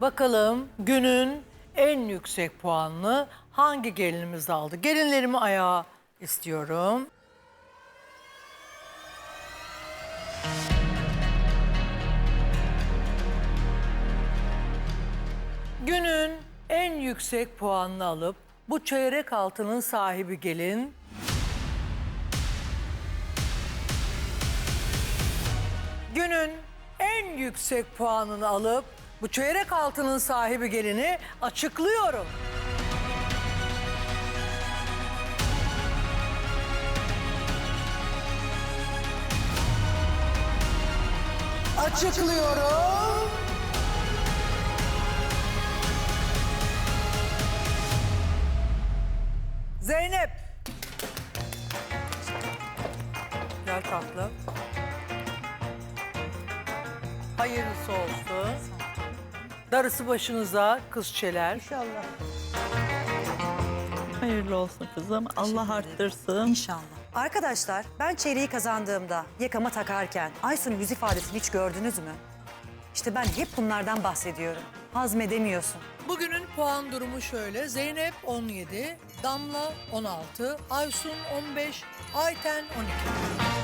Bakalım günün en yüksek puanını hangi gelinimiz aldı? Gelinlerimi ayağa istiyorum. Günün en yüksek puanını alıp bu çeyrek altının sahibi gelin günün en yüksek puanını alıp bu çeyrek altının sahibi gelini açıklıyorum. Açıklıyorum. Zeynep. Gel tatlım. Hayırlısı olsun. Darısı başınıza kızçeler. Hayırlı olsun kızım. Allah arttırsın. İnşallah. Arkadaşlar ben çeyreği kazandığımda yakama takarken Aysun'un yüz ifadesini hiç gördünüz mü? İşte ben hep bunlardan bahsediyorum. Hazmedemiyorsun. Bugünün puan durumu şöyle. Zeynep 17, Damla 16, Aysun 15, Ayten 12.